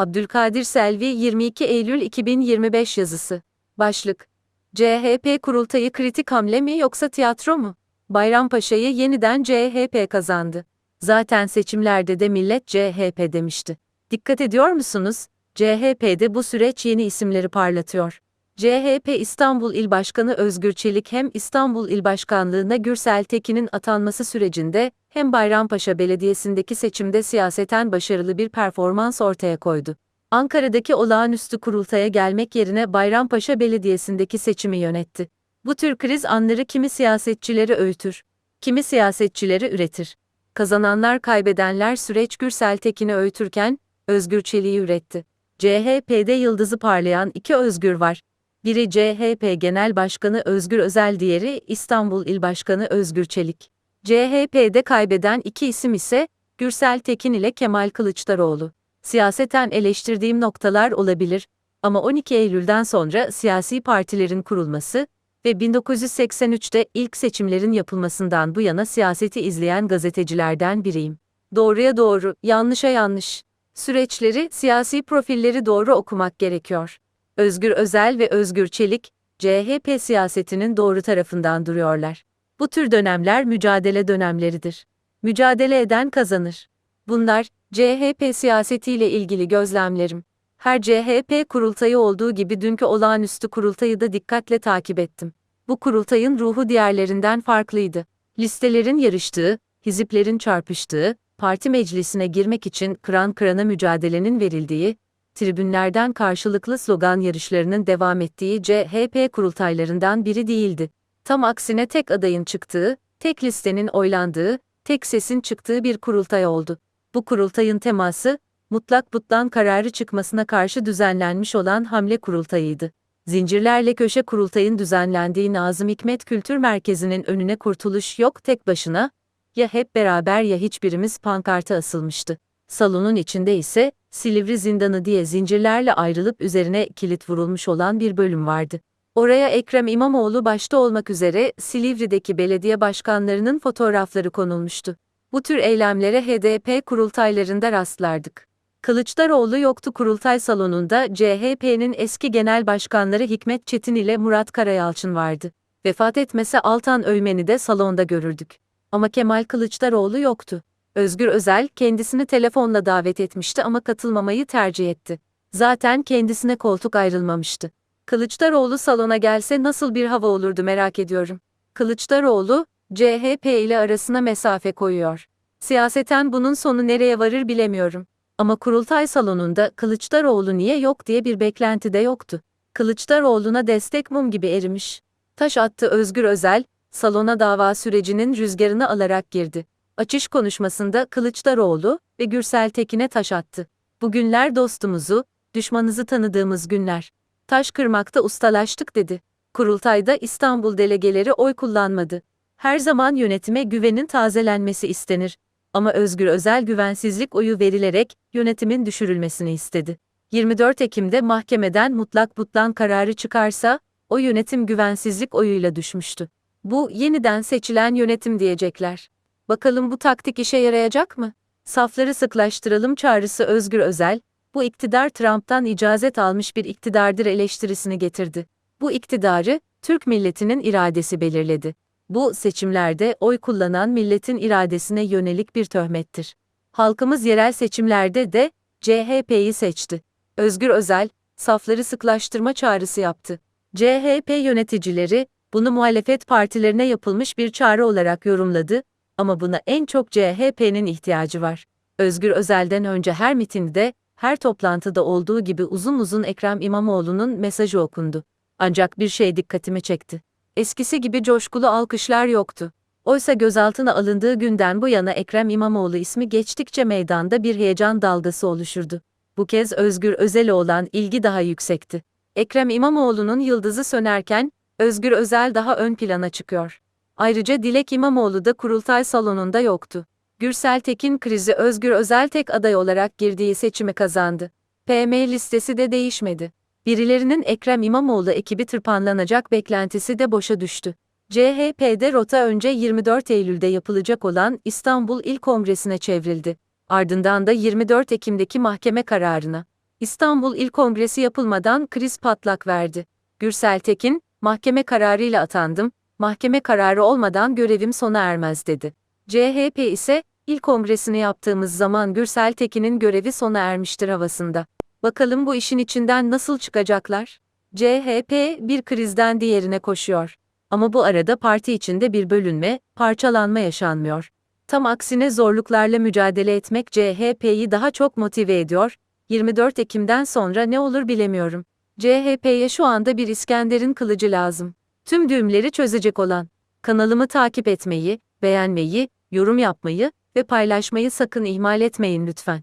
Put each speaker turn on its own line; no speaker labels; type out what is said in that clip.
Abdülkadir Selvi 22 Eylül 2025 yazısı. Başlık. CHP kurultayı kritik hamle mi yoksa tiyatro mu? Bayrampaşa'yı yeniden CHP kazandı. Zaten seçimlerde de millet CHP demişti. Dikkat ediyor musunuz? CHP'de bu süreç yeni isimleri parlatıyor. CHP İstanbul İl Başkanı Özgür Çelik hem İstanbul İl Başkanlığına Gürsel Tekin'in atanması sürecinde hem Bayrampaşa Belediyesi'ndeki seçimde siyaseten başarılı bir performans ortaya koydu. Ankara'daki olağanüstü kurultaya gelmek yerine Bayrampaşa Belediyesi'ndeki seçimi yönetti. Bu tür kriz anları kimi siyasetçileri öğütür, kimi siyasetçileri üretir. Kazananlar kaybedenler süreç Gürsel Tekin'i öğütürken, Özgür Çelik'i üretti. CHP'de yıldızı parlayan iki Özgür var. Biri CHP Genel Başkanı Özgür Özel diğeri İstanbul İl Başkanı Özgür Çelik. CHP'de kaybeden iki isim ise Gürsel Tekin ile Kemal Kılıçdaroğlu. Siyaseten eleştirdiğim noktalar olabilir ama 12 Eylül'den sonra siyasi partilerin kurulması ve 1983'te ilk seçimlerin yapılmasından bu yana siyaseti izleyen gazetecilerden biriyim. Doğruya doğru, yanlışa yanlış. Süreçleri, siyasi profilleri doğru okumak gerekiyor. Özgür Özel ve Özgür Çelik, CHP siyasetinin doğru tarafından duruyorlar. Bu tür dönemler mücadele dönemleridir. Mücadele eden kazanır. Bunlar, CHP siyasetiyle ilgili gözlemlerim. Her CHP kurultayı olduğu gibi dünkü olağanüstü kurultayı da dikkatle takip ettim. Bu kurultayın ruhu diğerlerinden farklıydı. Listelerin yarıştığı, hiziplerin çarpıştığı, parti meclisine girmek için kıran kırana mücadelenin verildiği, tribünlerden karşılıklı slogan yarışlarının devam ettiği CHP kurultaylarından biri değildi. Tam aksine tek adayın çıktığı, tek listenin oylandığı, tek sesin çıktığı bir kurultay oldu. Bu kurultayın teması, mutlak butlan kararı çıkmasına karşı düzenlenmiş olan hamle kurultayıydı. Zincirlerle köşe kurultayın düzenlendiği Nazım Hikmet Kültür Merkezi'nin önüne kurtuluş yok tek başına, ya hep beraber ya hiçbirimiz pankarta asılmıştı. Salonun içinde ise Silivri Zindanı diye zincirlerle ayrılıp üzerine kilit vurulmuş olan bir bölüm vardı. Oraya Ekrem İmamoğlu başta olmak üzere Silivri'deki belediye başkanlarının fotoğrafları konulmuştu. Bu tür eylemlere HDP kurultaylarında rastlardık. Kılıçdaroğlu yoktu kurultay salonunda CHP'nin eski genel başkanları Hikmet Çetin ile Murat Karayalçın vardı. Vefat etmese Altan Öğmen'i de salonda görürdük. Ama Kemal Kılıçdaroğlu yoktu. Özgür Özel kendisini telefonla davet etmişti ama katılmamayı tercih etti. Zaten kendisine koltuk ayrılmamıştı. Kılıçdaroğlu salona gelse nasıl bir hava olurdu merak ediyorum. Kılıçdaroğlu, CHP ile arasına mesafe koyuyor. Siyaseten bunun sonu nereye varır bilemiyorum. Ama kurultay salonunda Kılıçdaroğlu niye yok diye bir beklenti de yoktu. Kılıçdaroğlu'na destek mum gibi erimiş. Taş attı Özgür Özel, salona dava sürecinin rüzgarını alarak girdi. Açış konuşmasında Kılıçdaroğlu ve Gürsel Tekin'e taş attı. Bugünler dostumuzu, düşmanınızı tanıdığımız günler. Taş kırmakta ustalaştık dedi. Kurultayda İstanbul delegeleri oy kullanmadı. Her zaman yönetime güvenin tazelenmesi istenir. Ama Özgür Özel güvensizlik oyu verilerek yönetimin düşürülmesini istedi. 24 Ekim'de mahkemeden mutlak butlan kararı çıkarsa, o yönetim güvensizlik oyuyla düşmüştü. Bu yeniden seçilen yönetim diyecekler. Bakalım bu taktik işe yarayacak mı? Safları sıklaştıralım çağrısı Özgür Özel, bu iktidar Trump'tan icazet almış bir iktidardır eleştirisini getirdi. Bu iktidarı, Türk milletinin iradesi belirledi. Bu, seçimlerde oy kullanan milletin iradesine yönelik bir töhmettir. Halkımız yerel seçimlerde de CHP'yi seçti. Özgür Özel, safları sıklaştırma çağrısı yaptı. CHP yöneticileri, bunu muhalefet partilerine yapılmış bir çağrı olarak yorumladı ama buna en çok CHP'nin ihtiyacı var. Özgür Özel'den önce her mitinde, her toplantıda olduğu gibi uzun uzun Ekrem İmamoğlu'nun mesajı okundu. Ancak bir şey dikkatimi çekti. Eskisi gibi coşkulu alkışlar yoktu. Oysa gözaltına alındığı günden bu yana Ekrem İmamoğlu ismi geçtikçe meydanda bir heyecan dalgası oluşurdu. Bu kez Özgür Özel'e olan ilgi daha yüksekti. Ekrem İmamoğlu'nun yıldızı sönerken, Özgür Özel daha ön plana çıkıyor. Ayrıca Dilek İmamoğlu da kurultay salonunda yoktu. Gürsel Tekin krizi Özgür Özel tek aday olarak girdiği seçimi kazandı. PM listesi de değişmedi. Birilerinin Ekrem İmamoğlu ekibi tırpanlanacak beklentisi de boşa düştü. CHP'de rota önce 24 Eylül'de yapılacak olan İstanbul İl Kongresi'ne çevrildi. Ardından da 24 Ekim'deki mahkeme kararına. İstanbul İl Kongresi yapılmadan kriz patlak verdi. Gürsel Tekin, mahkeme kararıyla atandım, mahkeme kararı olmadan görevim sona ermez dedi. CHP ise, İl Kongresini yaptığımız zaman Gürsel Tekin'in görevi sona ermiştir havasında. Bakalım bu işin içinden nasıl çıkacaklar? CHP bir krizden diğerine koşuyor. Ama bu arada parti içinde bir bölünme, parçalanma yaşanmıyor. Tam aksine zorluklarla mücadele etmek CHP'yi daha çok motive ediyor. 24 Ekim'den sonra ne olur bilemiyorum. CHP'ye şu anda bir İskender'in kılıcı lazım. Tüm düğümleri çözecek olan. Kanalımı takip etmeyi, beğenmeyi, yorum yapmayı ve paylaşmayı sakın ihmal etmeyin lütfen.